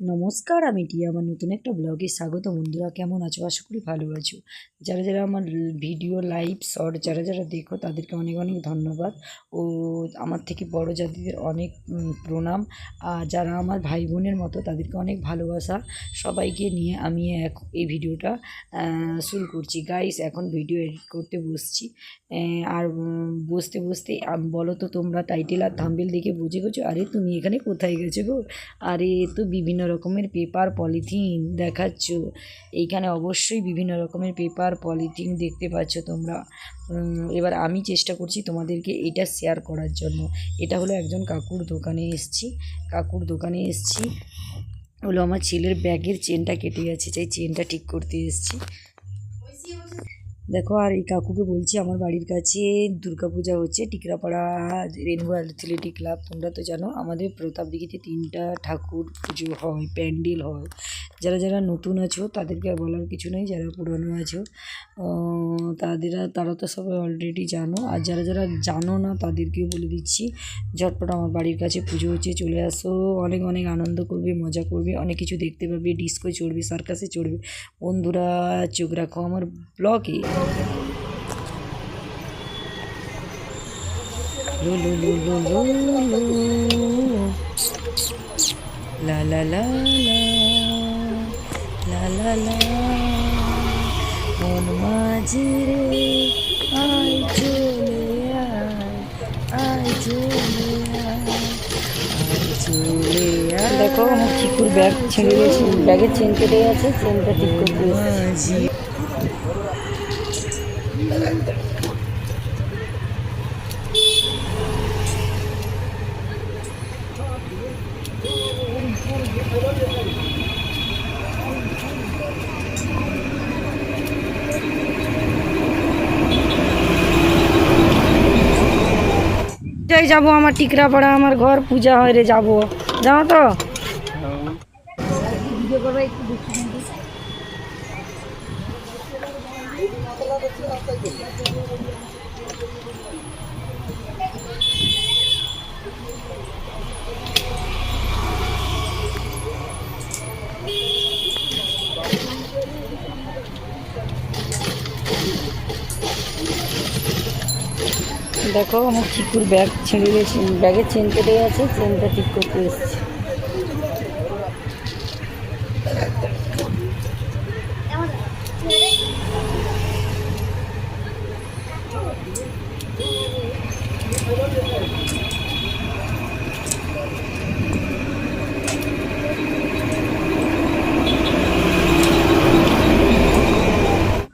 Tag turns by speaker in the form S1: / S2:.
S1: নমস্কার, আমি টিয়া, আমার নতুন একটা ব্লগে স্বাগত। বন্ধুরা, কেমন আছো? আশা করি ভালো আছো। যারা যারা আমার ভিডিও লাইভ শর্ট যারা যারা দেখো, তাদেরকে অনেক অনেক ধন্যবাদ। ও, আমার থেকে বড় জাতিদের অনেক প্রণাম। আর যারা আমার ভাই বোনের মতো, তাদেরকে অনেক ভালোবাসা। সবাইকে নিয়ে আমি এক, এই ভিডিওটা শুরু করছি। গাইস এখন ভিডিও এডিট করতে বসছি। আর বসতে বসতে বলো তো তোমরা টাইটেল আর থাম্বেল দেখে বুঝে গেছো? আরে, তুমি এখানে কোথায় গেছো গো? আরে তো বিভিন্ন রকমের পেপার পলিথিন দেখাচ্ছ। এইখানে অবশ্যই বিভিন্ন রকমের পেপার পলিথিন দেখতে পাচ্ছ তোমরা। এবার আমি চেষ্টা করছি তোমাদেরকে এটা শেয়ার করার জন্য। এটা হলো একজন কাকুর দোকানে এসছি। কাকুর দোকানে এসছি। হলো আমার ছেলের ব্যাগের চেনটা কেটে গেছে। সেই চেনটা ঠিক করতে এসছি। দেখো, আর এই কাকুকে বলছি, আমার বাড়ির কাছে দুর্গাপূজা হচ্ছে, টিকরাপাড়া রেনবো অ্যাথলেটিক ক্লাব। তোমরা তো জানো, আমাদের প্রতাপ দিঘিতে তিনটা ঠাকুর পুজো হয়, প্যান্ডেল হয়। যারা যারা নতুন আছো, তাদেরকে বলার কিছু নেই, যারা পুরনো আছো তাদের, তারা তো সবাই অলরেডি জানো। আর যারা যারা জানো না, তাদেরকেও বলে দিচ্ছি, ঝটপট আমার বাড়ির কাছে পুজো হচ্ছে, চলে আসো। অনেক অনেক আনন্দ করবে, মজা করবে, অনেক কিছু দেখতে পাবে, ডিস্কো চড়বে সার্কাসে চড়বে। বন্ধুরা, চোখ রাখো আমার ব্লগে লো লো লো লো। লো লো লা লা লা লা লা লা মন মাঝে রে আয় চলে আয় আয় চলে আয় দেখো আমার চিকুর ব্যাগ ছেড়ে গেছে ব্যাগের চেন কেটে গেছে চেনটা ঠিক করতে এসেছি। যাই যাব? আমার টিকরাপাড়া আমার ঘর পূজা হয় রে যাব। যাও তো। দেখো আমার চিকুর ব্যাগ ছিঁড়ে গেছে ব্যাগে চেন কেটে গেছে চেনটা ঠিক করতে এসেছি।